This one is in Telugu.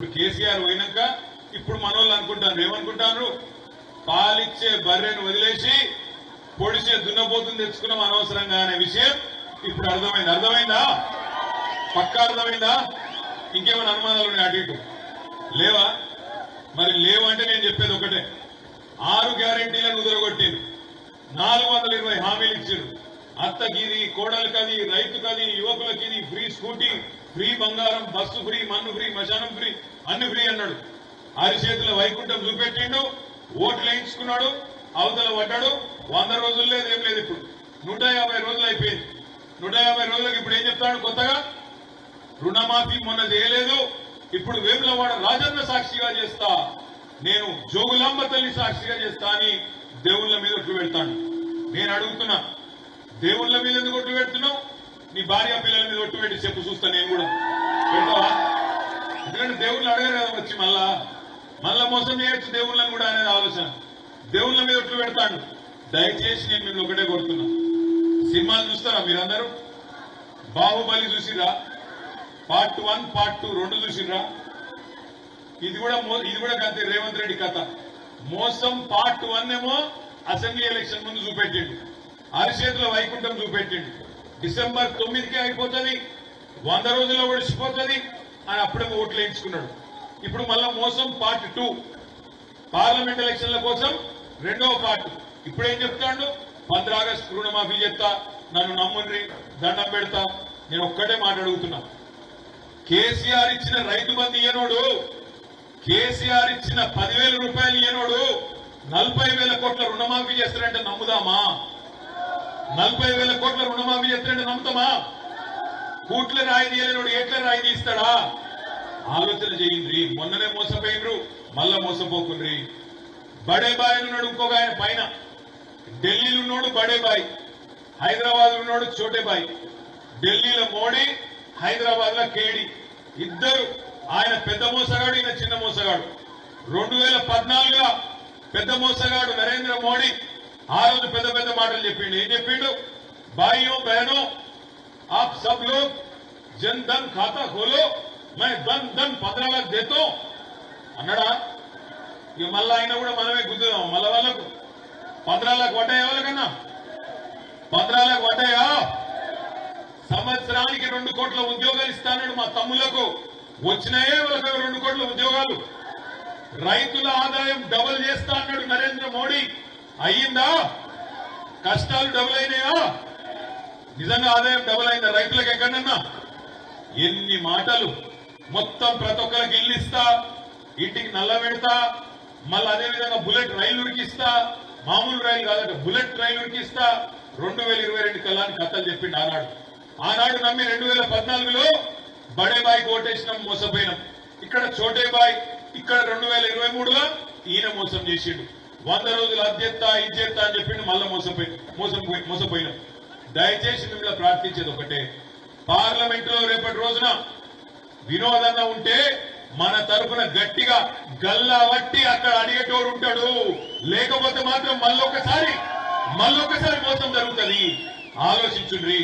కేసీఆర్ పోయినాక ఇప్పుడు మనోళ్ళు అనుకుంటారు ఏమనుకుంటాను పాలిచ్చే బర్రెను వదిలేసి పొడిచే దున్నపోతుని తెచ్చుకున్నాం అనవసరంగా అనే విషయం ఇప్పుడు అర్థమైంది. అర్థమైందా? పక్కా అర్థమైందా? ఇంకేమైనా అనుమానాలు ఉన్నాయి అటు ఇటు? లేవా? మరి లేవు అంటే నేను చెప్పేది ఒకటే. ఆరు గ్యారెంటీలను ఉదరగొట్టింది నాలుగు వందల ఇరవై హామీలు ఇచ్చారు అత్తకిది కోడలకది రైతుకది యువకులకిది ఫ్రీ స్కూటీ ఫ్రీ బంగారం బస్సు ఫ్రీ మన్ను ఫ్రీ మశానం ఫ్రీ అన్ని ఫ్రీ అన్నాడు. అరిచేతుల వైకుంఠం చూపెట్టిండు ఓట్లు వేయించుకున్నాడు అవతల పడ్డాడు వంద రోజులు లేదు ఏం లేదు ఇప్పుడు. నూట యాభై రోజులు అయిపోయింది. నూట యాభై రోజులకు ఇప్పుడు ఏం చెప్తాడు కొత్తగా? రుణమాఫీ మొన్న చేయలేదు ఇప్పుడు వేములవాడ రాజన్న సాక్షిగా చేస్తా నేను జోగులాంబ తల్లి సాక్షిగా చేస్తా అని దేవుళ్ళ మీద ఒట్లు పెడతాను నేను అడుగుతున్నా దేవుళ్ళ మీద ఎందుకు ఒట్టు పెడుతున్నావు? నీ భార్య పిల్లల మీద ఒట్టు పెట్టి చెప్పు చూస్తా నేను కూడా. పెడతావా? ఎందుకంటే దేవుళ్ళు అడగరు కదా వచ్చి మళ్ళా. మళ్ళా మోసం చేయొచ్చు దేవుళ్ళని కూడా అనేది ఆలోచన. దేవుళ్ళ మీద ఒట్లు పెడతాడు. దయచేసి నేను మిమ్మల్ని ఒకటే కొడుతున్నా సినిమాలు చూస్తారా మీరందరూ? బాహుబలి చూసిరా పార్ట్ వన్ పార్ట్ టూ రెండు చూసిర్రా? ఇది కూడా ఇది కూడా కథ రేవంత్ రెడ్డి కథ. మోసం పార్ట్ వన్ ఏమో అసెంబ్లీ ఎలక్షన్ ముందు చూపెట్టిండు. అరిచేతిలో వైకుంఠం చూపెట్టిండు. డిసెంబర్ తొమ్మిదికి అయిపోతుంది వంద రోజుల్లో ఒడిచిపోతుంది అని అప్పుడే ఓట్లు వేయించుకున్నాడు. ఇప్పుడు మళ్ళా మోసం పార్ట్ టూ పార్లమెంట్ ఎలక్షన్ల కోసం రెండవ పార్ట్ ఇప్పుడేం చెప్తాడు? పంద్ర ఆగస్టు రుణమాఫీ చెప్తా నన్ను నమ్ముండ్రి దండం పెడతా నేను ఒక్కటే మాట్లాడుగుతున్నా కేసీఆర్ ఇచ్చిన రైతు బంధు ఇయ్యనోడు కేసీఆర్ ఇచ్చిన పదివేల రూపాయలు ఇయ్యనోడు నలభై వేల కోట్ల రుణమాఫీ చేస్తారంటే నమ్ముదామా? నలభై వేల కోట్ల రుణమాఫీ చేస్తారంటే నమ్ముతామా? కూట్ల రాయి తీయలేనోడు ఎట్ల రాయి తీస్తాడా ఆలోచన చేయండి. మొన్ననే మోసపోయినరు మళ్ళా మోసపోకుండ్రి. బడేబాయ్ ఉన్నాడు ఇంకొక ఆయన పైన. ఢిల్లీలో ఉన్నాడు బడేబాయ్ హైదరాబాద్ ఉన్నాడు చోటేబాయ్. ఢిల్లీలో మోడీ హైదరాబాద్లో కేడి. ఇద్దరు. ఆయన పెద్ద మోసగాడు ఈయన చిన్న మోసగాడు. రెండు వేల పద్నాలుగులో పెద్ద మోసగాడు నరేంద్ర మోడీ. ఆ రోజు పెద్ద పెద్ద మాటలు చెప్పిండు. ఏం చెప్పిండు? భాయో బహనో ఆప్ సబ్ లోక్ జన్ ధన్ ఖాతా ఖోలో మై ధన్ ధన్ పద్నాలుగు దేతో. అన్నాడా? ఇక మళ్ళా అయినా కూడా మనమే గుర్తున్నాం మళ్ళా వాళ్ళకు పద్నాలుగు పడ్డాయా వాళ్ళకన్నా? పద్నాలుగు పడ్డాయా సంవత్సరానికి రెండు కోట్ల ఉద్యోగాలు ఇస్తానండి మా తమ్ములకు. వచ్చినాయే వాళ్ళకి రెండు కోట్ల ఉద్యోగాలు. రైతుల ఆదాయం డబుల్ చేస్తా అన్నాడు నరేంద్ర మోడీ. అయ్యిందా? కష్టాలు డబుల్ అయినాయా? నిజంగా ఆదాయం డబుల్ అయిందా? రైతులకు ఎక్కడన్నా? ఎన్ని మాటలు? మొత్తం ప్రతి ఒక్కరికి ఇల్లు ఇస్తా ఇంటికి నల్ల పెడతా మళ్ళీ అదే విధంగా బుల్లెట్ రైలు ఉరికిస్తా మామూలు రైలు కాదంట బుల్లెట్ రైలు ఉరికిస్తా రెండు వేల ఇరవై రెండు కల్లాని కథలు చెప్పిండు ఆనాడు. ఆనాడు నమ్మి రెండు వేల పద్నాలుగులో బడేబాయి ఓటేసినాం మోసపోయినాం. ఇక్కడ చోటేబాయ్ ఇక్కడ రెండు వేల ఇరవై మూడులో ఈయన మోసం చేసిండు. వంద రోజులు అధ్యత ఇచ్చేత్తా అని చెప్పిండు మళ్ళీ మోసపోయి మోసం మోసపోయినాం. దయచేసి మిమ్మల్ని ప్రార్థించేది ఒకటే. పార్లమెంట్లో రేపటి రోజున వినోదంగా ఉంటే మన తరపున గట్టిగా గల్లా వట్టి అక్కడ అడిగేటోడు ఉంటాడు. లేకపోతే మాత్రం మళ్ళొకసారి మళ్ళొకసారి మోసం జరుగుతుంది. ఆలోచించుండ్రి.